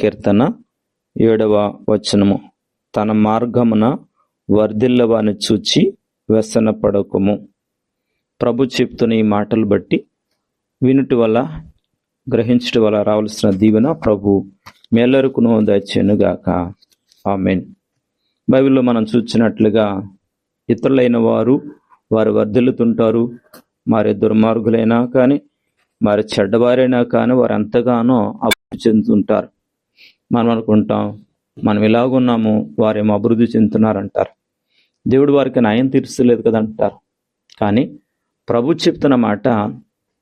కీర్తన ఏడవ వచనము. తన మార్గమున వర్ధిల్లవాని చూచి వ్యసన పడకము ప్రభు చెప్తున్న ఈ మాటలు బట్టి వినుటి వల్ల గ్రహించడం వల్ల రావాల్సిన దీవెన ప్రభు మేలరుకును దయచేనుగాక ఆమెన్. బైబిల్లో మనం చూసినట్లుగా ఇతరులైన వారు వారు వర్ధిల్లుతుంటారు. మరి దుర్మార్గులైనా కానీ మరి చెడ్డవారైనా కానీ వారు ఎంతగానో అభివృద్ధి చెందుతుంటారు. మనం అనుకుంటాం మనం ఇలాగున్నాము వారేమో అభివృద్ధి చెందుతున్నారంటారు. దేవుడు వారికి న్యాయం తీర్చలేదు కదా అంటారు కానీ ప్రభు చెప్తున్న మాట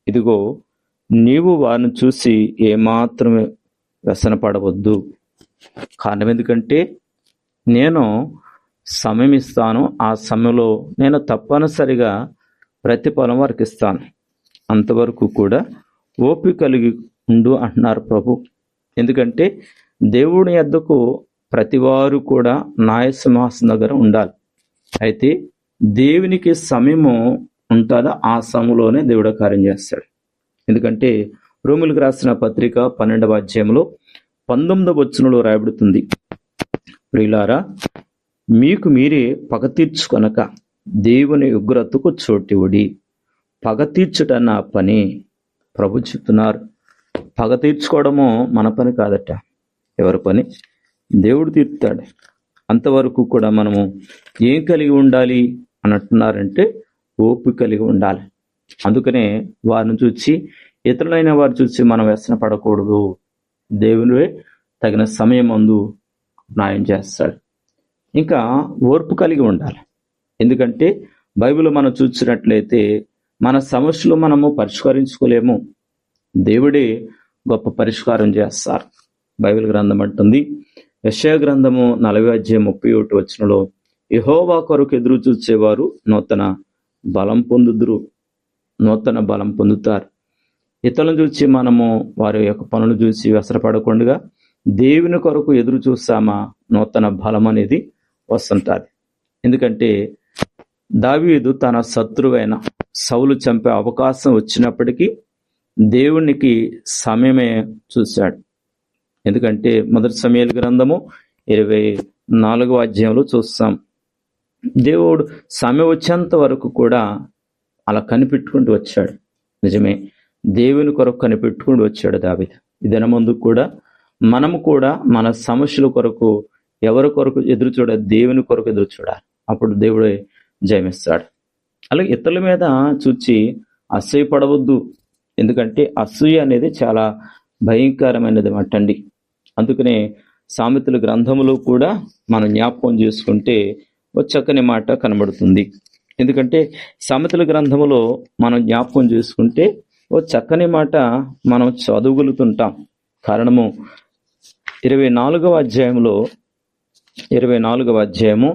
ఇదిగో నీవు వారిని చూసి ఏమాత్రమే వ్యసనపడవద్దు కారణం ఎందుకంటే నేను సమయం ఇస్తాను ఆ సమయంలో నేను తప్పనిసరిగా ప్రతిఫలం వారికి ఇస్తాను. అంతవరకు కూడా ఓపిక కలిగి ఉండు అంటున్నారు ప్రభు. ఎందుకంటే దేవుని ఎద్దకు ప్రతివారు కూడా న్యాయ దగ్గర ఉండాలి. అయితే దేవునికి సమయము ఉంటుందో? ఆ సమయంలోనే దేవుడు కార్యం చేస్తాడు. ఎందుకంటే రోములకు రాసిన పత్రిక పన్నెండవ అధ్యాయంలో పంతొమ్మిదవ వచనంలో రాయబడుతుంది. ప్రియులారా మీకు మీరే పగ తీర్చుకొనక దేవుని ఉగ్రతకు చోటివుడి. పగ తీర్చుట నా పని. ప్రభు చెప్తున్నారు. పగ తీర్చుకోవడము మన పని కాదట. ఎవరి పని? దేవుడు తీర్తాడు. అంతవరకు కూడా మనము ఏం కలిగి ఉండాలి అని అంటున్నారంటే ఓపిక కలిగి ఉండాలి. అందుకనే వారిని చూసి ఇతరులైన వారు చూసి మనం వ్యసన పడకూడదు. దేవునివే తగిన సమయం అందు న్యాయం చేస్తాడు. ఇంకా ఓర్పు కలిగి ఉండాలి. ఎందుకంటే బైబిల్ మనం చూసినట్లయితే మన సమస్యలు మనము పరిష్కరించుకోలేము. దేవుడే గొప్ప పరిష్కారం చేస్తారు. బైబిల్ గ్రంథం అంటుంది. యశయ గ్రంథము నలభై అధ్యాయం ముప్పై ఒకటి వచ్చినలో యహోవా కొరకు ఎదురు చూసేవారు నూతన బలం పొందుదురు నూతన బలం పొందుతారు. ఇతరులను చూసి మనము వారి యొక్క పనులు చూసి వ్యసరపడకుండా దేవుని కొరకు ఎదురు చూస్తామా? నూతన బలం అనేది వస్తుంటుంది. ఎందుకంటే దావీదు తన శత్రువైన సౌలు చంపే అవకాశం వచ్చినప్పటికీ దేవునికి సమయమే చూశాడు. ఎందుకంటే మొదటి సమయాల గ్రంథము ఇరవై నాలుగవ అధ్యాయంలో చూస్తాం. దేవుడు సమయం వచ్చేంత వరకు కూడా అలా కనిపెట్టుకుంటూ వచ్చాడు. నిజమే దేవుని కొరకు కనిపెట్టుకుంటూ వచ్చాడు దావిద. ఇదన ముందు కూడా మనము కూడా మన సమస్యల కొరకు ఎవరి కొరకు ఎదురు చూడ దేవుని కొరకు ఎదురు చూడాలి. అప్పుడు దేవుడు జయమిస్తాడు. అలాగే ఇతరుల మీద చూచి అసూయపడవద్దు ఎందుకంటే అసూయ అనేది చాలా భయంకరమైనది అంటండి. అందుకనే సామెతల గ్రంథములో కూడా మనం జ్ఞాపకం చేసుకుంటే చక్కని మాట కనబడుతుంది. ఎందుకంటే సామెతల గ్రంథములో మనం జ్ఞాపకం చేసుకుంటే ఓ చక్కని మాట మనం చదువుగలుగుతుంటాం కారణము ఇరవై నాలుగవ అధ్యాయంలో ఇరవై నాలుగవ అధ్యాయము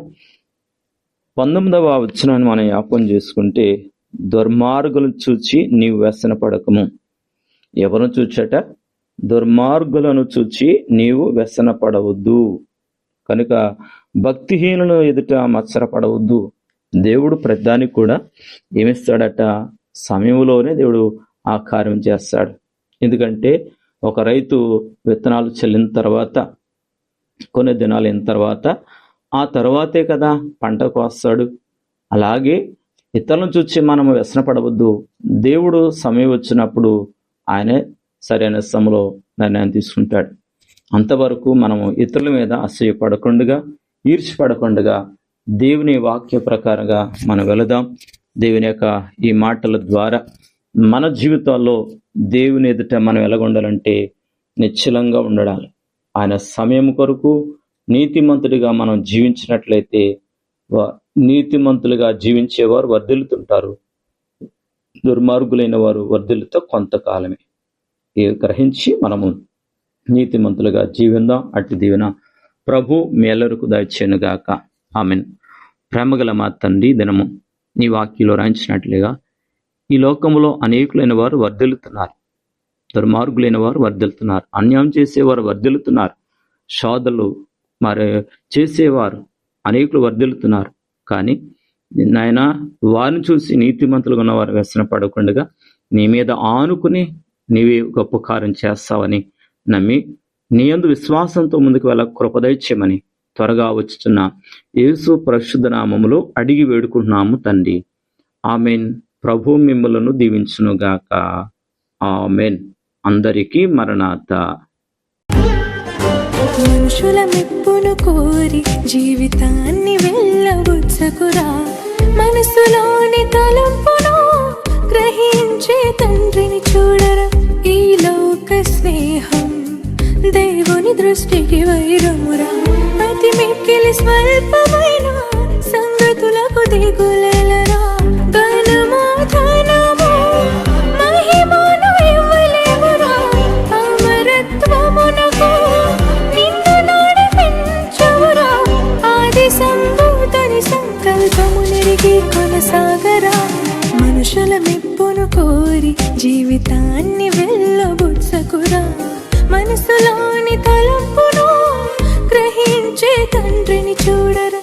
పంతొమ్మిదవ వచ్చినాన్ని మనం జ్ఞాపకం చేసుకుంటే దుర్మార్గులను చూచి నీవు వ్యసన పడకము ఎవరిని చూచట? దుర్మార్గులను చూచి నీవు వ్యసన పడవద్దు కనుక భక్తిహీనులు ఎదుట మత్సరపడవద్దు. దేవుడు ప్రతిదానికి కూడా ఏమిస్తాడట? సమయంలోనే దేవుడు ఆ కార్యం చేస్తాడు. ఎందుకంటే ఒక రైతు విత్తనాలు చెల్లిన తర్వాత కొన్ని దినాలు అయిన తర్వాత ఆ తర్వాతే కదా పంట కోస్తాడు అలాగే ఇతరులను చూసి మనం వ్యసనపడవద్దు. దేవుడు సమయం వచ్చినప్పుడు ఆయనే సరైన సమయంలో నిర్ణయం తీసుకుంటాడు. అంతవరకు మనము ఇతరుల మీద అసూయపడకుండగా ఈర్చిపడకుండగా దేవుని వాక్య ప్రకారంగా మనం వెళదాం. దేవుని యొక్క ఈ మాటల ద్వారా మన జీవితాల్లో దేవుని ఎదుట మనం ఎలాగొండాలంటే నిశ్చలంగా ఉండడాలి ఆయన సమయం కొరకు నీతిమంతుడిగా మనం జీవించినట్లయితే నీతిమంతులుగా జీవించేవారు వర్ధిల్లుతుంటారు. దుర్మార్గులైన వారు వర్ధిల్లుతో కొంతకాలమే. గ్రహించి మనము నీతిమంతులుగా జీవిందాం. అట్టి దీవెన ప్రభు మేలరకు దయచేనుగాక ఆమెన్. ప్రేమగల మా తండ్రి దినము నీ వాక్యలో రాయించినట్లుగా ఈ లోకములో అనేకులైన వారు వర్ధిల్లుతున్నారు. దుర్మార్గులైన వారు వర్ధిల్లుతున్నారు. అన్యాయం చేసేవారు వర్ధిల్లుతున్నారు. శోధలు మరి చేసేవారు అనేకులు వర్ధిల్లుతున్నారు. కానీ నాయన వారిని చూసి నీతిమంతులుగా ఉన్నవారు వ్యసన పడకుండా నీ మీద ఆనుకుని నీవే గొప్ప కార్యం చేస్తావని నమ్మి నీ యందు విశ్వాసంతో ముందుకు వెళ్ళ కృపదైత్యమని త్వరగా వచ్చుచున్న యేసు పరిశుద్ధ నామములో అడిగి వేడుకుంటున్నాము తండ్రి. ఆమెన్. ప్రభు మిమ్మలను దీవించునుగాక. ఆమెన్. అందరికీ మరణాత. మనుషుల మెప్పును కోరి జీవితాన్ని వెళ్ళబుచ్చకురా మనసులోని తలంపును గ్రహించే తండ్రిని చూడరా ఈ లోక స్నేహం. దేవుని దృష్టికి వైరమురా. అతి మిక్కిలి స్వల్పమైన సంగతులకు దిగులేలరా. ఘనము ధనము మహిమను ఇవ్వలేవురా. అమరత్వమునకు నిన్ను నడిపించురా ఆది సంభూతని సంకల్పము నెరిగి కొనసాగరా. మనుషుల మెప్పును కోరి జీవితాన్ని వెళ్ళబుచ్చకురా. మనసులోని తలంపును గ్రహించే తండ్రిని చూడరా.